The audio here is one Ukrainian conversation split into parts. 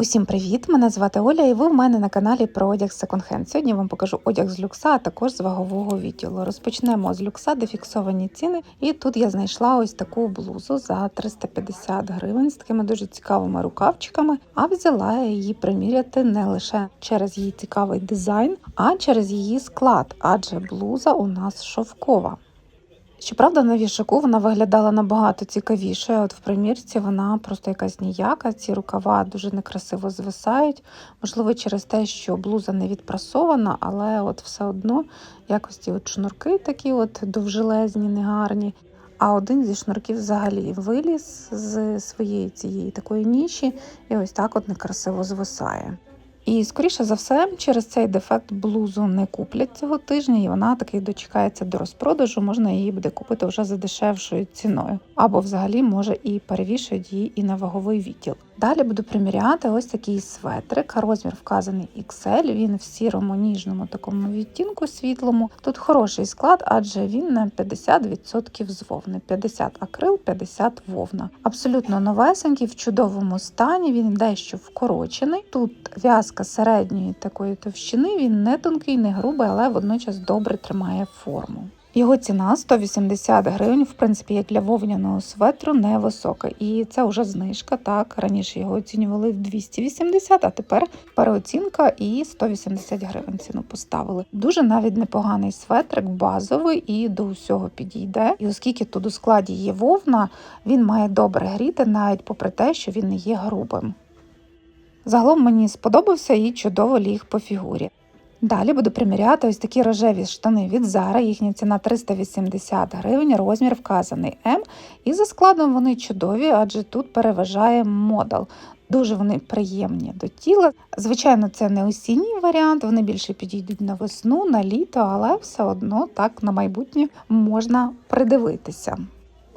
Усім привіт! Мене звати Оля, і ви в мене на каналі про одяг секонд-хенд. Сьогодні я вам покажу одяг з люкса, а також з вагового відділу. Розпочнемо з люкса, де фіксовані ціни. І тут я знайшла ось таку блузу за 350 гривень з такими дуже цікавими рукавчиками. А взяла її приміряти не лише через її цікавий дизайн, а через її склад, адже блуза у нас шовкова. Щоправда, на вішаку вона виглядала набагато цікавіше. От в примірці вона просто якась ніяка. Ці рукава дуже некрасиво звисають. Можливо, через те, що блуза не відпрасована, але от все одно якось ці от шнурки такі от довжелезні, негарні. А один зі шнурків взагалі виліз з своєї цієї такої ніші і ось так от некрасиво звисає. І, скоріше за все, через цей дефект блузу не куплять цього тижня, і вона таки дочекається до розпродажу. Можна її буде купити вже за дешевшою ціною, або взагалі може і перевішують її і на ваговий відділ. Далі буду приміряти ось такий светрик. Розмір вказаний XL, Він в сірому ніжному такому відтінку світлому. Тут хороший склад, адже він на 50% з вовни. 50 акрил, 50 вовна. Абсолютно новесенький, в чудовому стані. Він дещо вкорочений. Тут в'язка середньої такої товщини. Він не тонкий, не грубий, але водночас добре тримає форму. Його ціна 180 гривень, в принципі, як для вовняного светру, невисока. І це вже знижка. Так, раніше його оцінювали в 280, а тепер переоцінка і 180 гривень ціну поставили. Дуже навіть непоганий светрик, базовий і до усього підійде. І оскільки тут у складі є вовна, він має добре гріти, навіть попри те, що він не є грубим. Загалом мені сподобався і чудово ліг по фігурі. Далі буду приміряти ось такі рожеві штани від Zara, їхня ціна 380 гривень, розмір вказаний М. І за складом вони чудові, адже тут переважає модел. Дуже вони приємні до тіла. Звичайно, це не осінній варіант, вони більше підійдуть на весну, на літо, але все одно так на майбутнє можна придивитися.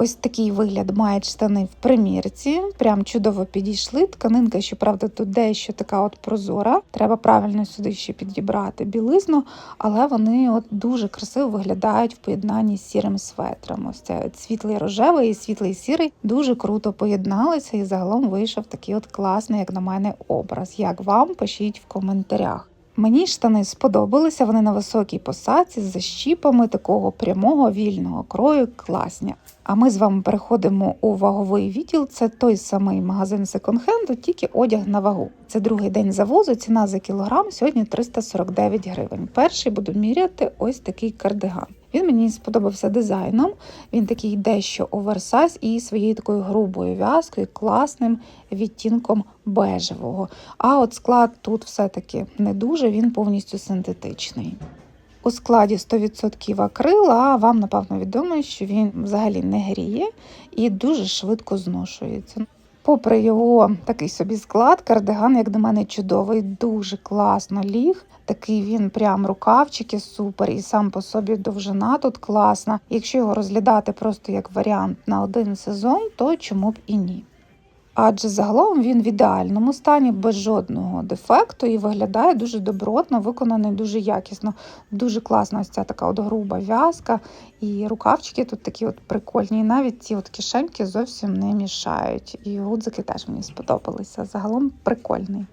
Ось такий вигляд мають штани в примірці. Прям чудово підійшли. Тканинка, щоправда, тут дещо така от прозора. Треба правильно сюди ще підібрати білизну, але вони от дуже красиво виглядають в поєднанні з сірим светром. Ось це світлий рожевий і світлий сірий дуже круто поєдналися, і загалом вийшов такий от класний, як на мене, образ. Як вам пишіть в коментарях. Мені штани сподобалися, вони на високій посадці з защіпами такого прямого вільного крою, класні. А ми з вами переходимо у ваговий відділ. Це той самий магазин секонд-хенду, тільки одяг на вагу. Це другий день завозу. Ціна за кілограм сьогодні 349 гривень. Перший буду міряти ось такий кардиган. Він мені сподобався дизайном. Він такий дещо оверсайз і своєю такою грубою в'язкою, класним відтінком бежевого. А от склад тут все-таки не дуже, він повністю синтетичний. У складі 100% акрил, а вам, напевно, відомо, що він взагалі не гріє і дуже швидко зношується. Попри його такий собі склад, кардиган, як до мене, чудовий, дуже класно ліг. Такий він прям рукавчики супер, і сам по собі довжина тут класна. Якщо його розглядати просто як варіант на один сезон, то чому б і ні. Адже загалом він в ідеальному стані, без жодного дефекту і виглядає дуже добротно, виконаний дуже якісно. Дуже класна ось ця така от груба в'язка. І рукавчики тут такі от прикольні. І навіть ці от кишеньки зовсім не мішають. І гудзики теж мені сподобалися. Загалом прикольний.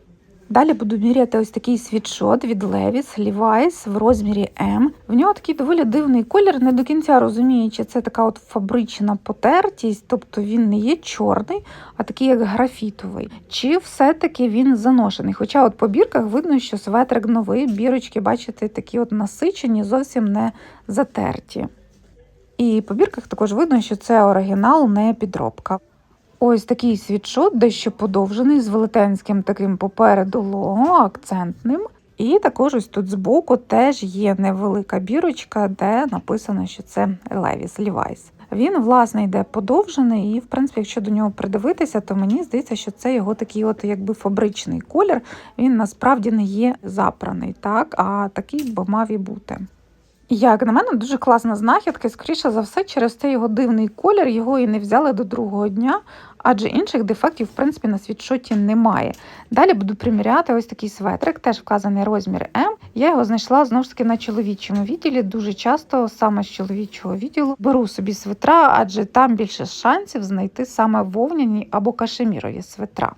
Далі буду міряти ось такий світшот від Levi's Levi's в розмірі М. В нього такий доволі дивний колір, не до кінця розумію, чи це така от фабрична потертість, тобто він не є чорний, а такий як графітовий. Чи все-таки він заношений? Хоча от по бірках видно, що светрик новий, бірочки, бачите, такі от насичені, зовсім не затерті. І по бірках також видно, що це оригінал, не підробка. Ось такий світшот, дещо подовжений, з велетенським таким попереду лого, акцентним. І також ось тут збоку теж є невелика бірочка, де написано, що це Levi's Levi's. Він, власне, йде подовжений, і, в принципі, якщо до нього придивитися, то мені здається, що це його такий от якби фабричний колір. Він насправді не є запраний, так, а такий би мав і бути. Як на мене, дуже класна знахідка, скоріше за все, через цей його дивний колір його і не взяли до другого дня, адже інших дефектів, в принципі, на світшоті немає. Далі буду приміряти ось такий светрик, теж вказаний розмір М. Я його знайшла знову ж таки на чоловічому відділі. Дуже часто саме з чоловічого відділу беру собі свитра, адже там більше шансів знайти саме вовняні або кашемірові свитра.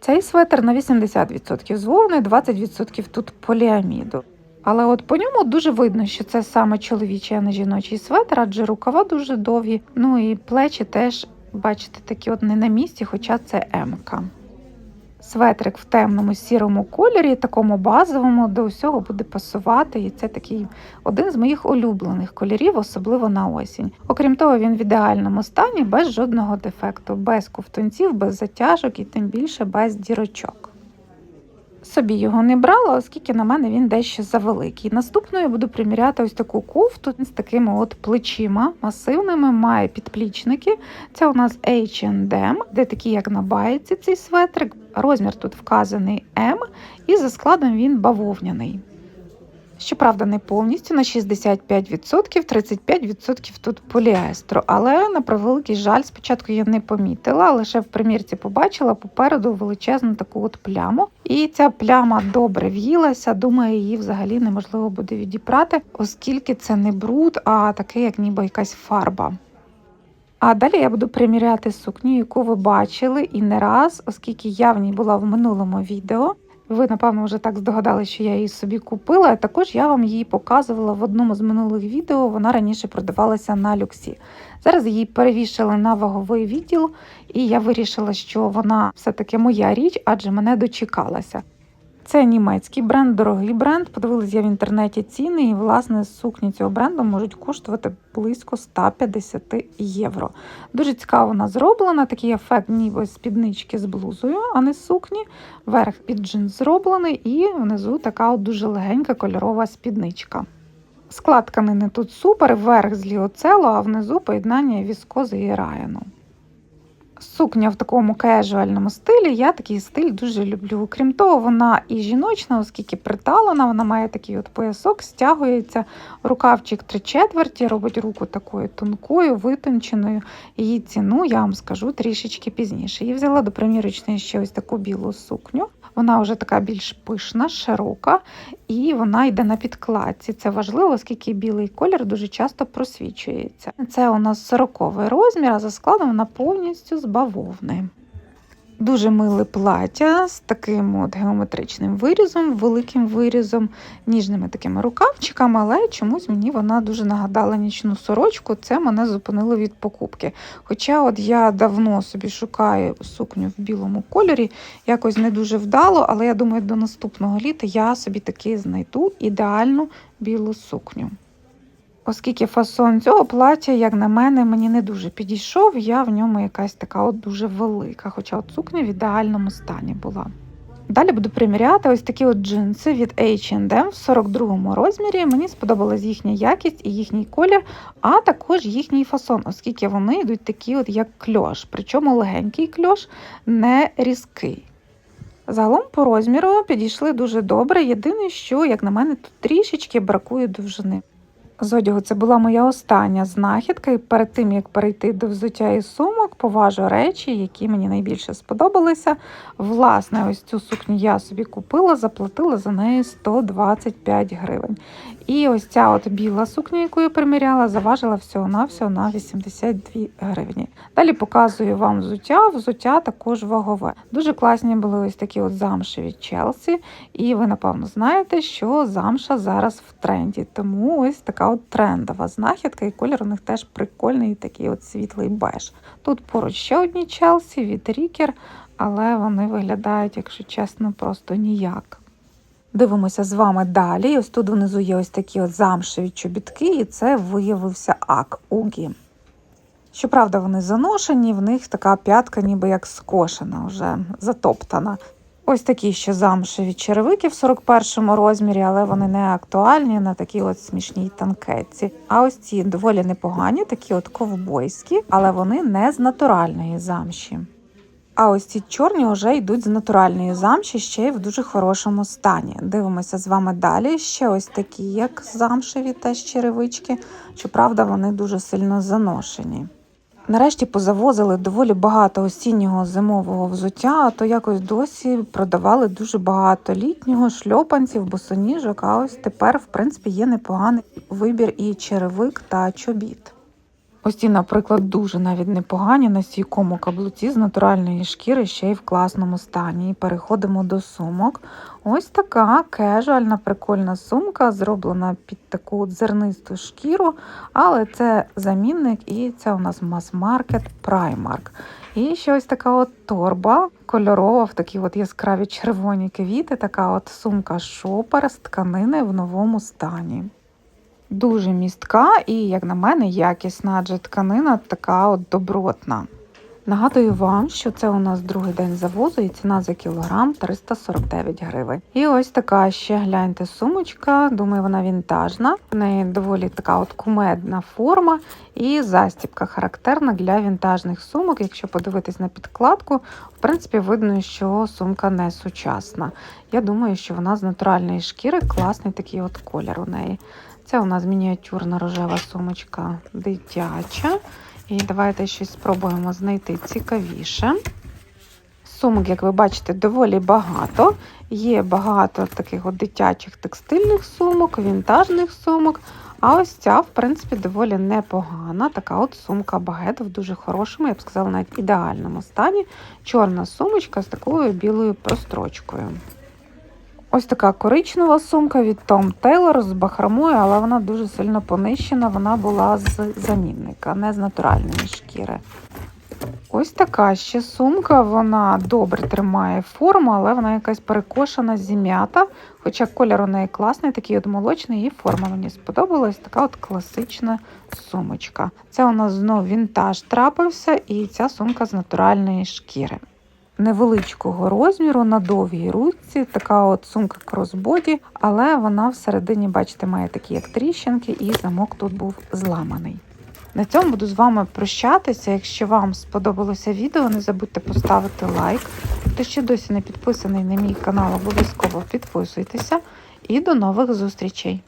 Цей светр на 80% з вовни, 20% тут поліаміду. Але от по ньому дуже видно, що це саме чоловічий, а не жіночий светр, адже рукава дуже довгі. Ну і плечі теж, бачите, такі от не на місці, хоча це М-ка. Светрик в темному сірому кольорі, такому базовому, до усього буде пасувати. І це такий один з моїх улюблених кольорів, особливо на осінь. Окрім того, він в ідеальному стані, без жодного дефекту, без ковтунців, без затяжок і тим більше без дірочок. Собі його не брала, оскільки на мене він дещо завеликий. Наступною буду приміряти ось таку кофту з такими от плечима масивними, має підплічники. Це у нас H&M, де такі, як на байці, цей светрик. Розмір тут вказаний М, і за складом він бавовняний. Щоправда, не повністю на 65%, 35% тут поліестру. Але на превеликий жаль, спочатку я не помітила, лише в примірці побачила попереду величезну таку от пляму. І ця пляма добре в'їлася. Думаю, її взагалі неможливо буде відіпрати, оскільки це не бруд, а таке, як ніби якась фарба. А далі я буду приміряти сукню, яку ви бачили і не раз, оскільки я в ній була в минулому відео. Ви, напевно, вже так здогадалися, що я її собі купила. Також я вам її показувала в одному з минулих відео. Вона раніше продавалася на люксі. Зараз її перевішали на ваговий відділ, і я вирішила, що вона все-таки моя річ, адже мене дочекалася. Це німецький бренд, дорогий бренд. Подивилась я в інтернеті ціни, і власне сукні цього бренду можуть коштувати близько 150 євро. Дуже цікаво вона зроблена. Такий ефект, ніби спіднички з блузою, а не сукні. Верх під джинс зроблений, і внизу така от дуже легенька кольорова спідничка. Склад тканини тут супер, верх з ліоцело, а внизу поєднання віскози і раяну. Сукня в такому кежуальному стилі. Я такий стиль дуже люблю. Крім того, вона і жіночна, оскільки приталена, вона має такий от поясок, стягується, рукавчик три четверті, робить руку такою тонкою, витонченою. Її ціну я вам скажу трішечки пізніше. Я взяла до примірочної ще ось таку білу сукню. Вона вже така більш пишна, широка, і вона йде на підкладці. Це важливо, оскільки білий колір дуже часто просвічується. Це у нас 40 розмір, а за складом вона повністю з бавовни. Дуже миле плаття з таким от геометричним вирізом, великим вирізом, ніжними такими рукавчиками, але чомусь мені вона дуже нагадала нічну сорочку. Це мене зупинило від покупки. Хоча от я давно собі шукаю сукню в білому кольорі, якось не дуже вдало, але я думаю, до наступного літа я собі таки знайду ідеальну білу сукню. Оскільки фасон цього плаття, як на мене, мені не дуже підійшов, я в ньому якась така от дуже велика, хоча от сукня в ідеальному стані була. Далі буду приміряти ось такі от джинси від H&M в 42-му розмірі. Мені сподобалась їхня якість і їхній колір, а також їхній фасон, оскільки вони йдуть такі, от як кльош, причому легенький кльош, не різкий. Загалом по розміру підійшли дуже добре. Єдине, що, як на мене, тут трішечки бракує довжини. З одягу це була моя остання знахідка, і перед тим як перейти до взуття і сумок, поважу речі, які мені найбільше сподобалися. Власне, ось цю сукню я собі купила, заплатила за неї 125 гривень. І ось ця от біла сукня, яку я приміряла, заважила всього-навсього на 82 гривні. Далі показую вам взуття. Взуття також вагове. Дуже класні були ось такі от замші від Челсі. І ви, напевно, знаєте, що замша зараз в тренді. Тому ось така от трендова знахідка, і колір у них теж прикольний, такий от світлий беж. Тут поруч ще одні Челсі від Рікер, але вони виглядають, якщо чесно, просто ніяк. Дивимося з вами далі. Ось тут внизу є ось такі от замшеві чобітки, і це виявився ак Угі. Щоправда, вони заношені, в них така п'ятка, ніби як скошена, вже затоптана. Ось такі ще замшеві черевики в 41-му розмірі, але вони не актуальні на такій от смішній танкетці. А ось ці доволі непогані, такі от ковбойські, але вони не з натуральної замші. А ось ці чорні вже йдуть з натуральної замші, ще й в дуже хорошому стані. Дивимося з вами далі. Ще ось такі, як замшеві теж черевички. Щоправда, вони дуже сильно заношені. Нарешті позавозили доволі багато осіннього зимового взуття, а то якось досі продавали дуже багато літнього, шльопанців, босоніжок. А ось тепер, в принципі, є непоганий вибір і черевик та чобіт. Ось ці, наприклад, дуже навіть непогані на стійкому каблуці з натуральної шкіри, ще й в класному стані. І переходимо до сумок. Ось така кежуальна прикольна сумка, зроблена під таку зернисту шкіру, але це замінник, і це у нас мас-маркет Primark. І ще ось така от торба кольорова в такі от яскраві червоні квіти, така от сумка шопер з тканини в новому стані. Дуже містка і, як на мене, якісна, адже тканина така от добротна. Нагадую вам, що це у нас другий день завозу і ціна за кілограм 349 гривень. І ось така ще гляньте сумочка. Думаю, вона вінтажна. В неї доволі така от кумедна форма і застібка характерна для вінтажних сумок. Якщо подивитись на підкладку, в принципі, видно, що сумка не сучасна. Я думаю, що вона з натуральної шкіри класний такий от колір у неї. Це у нас мініатюрна рожева сумочка дитяча. І давайте щось спробуємо знайти цікавіше. Сумок, як ви бачите, доволі багато. Є багато таких от дитячих текстильних сумок, вінтажних сумок. А ось ця, в принципі, доволі непогана. Така от сумка багет в дуже хорошому, я б сказала, навіть ідеальному стані. Чорна сумочка з такою білою прострочкою. Ось така коричнева сумка від Tom Taylor з бахромою, але вона дуже сильно понищена. Вона була з замінника, не з натуральної шкіри. Ось така ще сумка, вона добре тримає форму, але вона якась перекошена, зім'ята. Хоча колір у неї класний, такий от молочний, і форма мені сподобалась. Така от класична сумочка. Це у нас знов вінтаж трапився, і ця сумка з натуральної шкіри невеличкого розміру на довгій ручці, така от сумка кросбоді, але вона всередині, бачите, має такі як тріщинки, і замок тут був зламаний. На цьому буду з вами прощатися. Якщо вам сподобалося відео, не забудьте поставити лайк. Хто ще досі не підписаний на мій канал, обов'язково підписуйтеся і до нових зустрічей!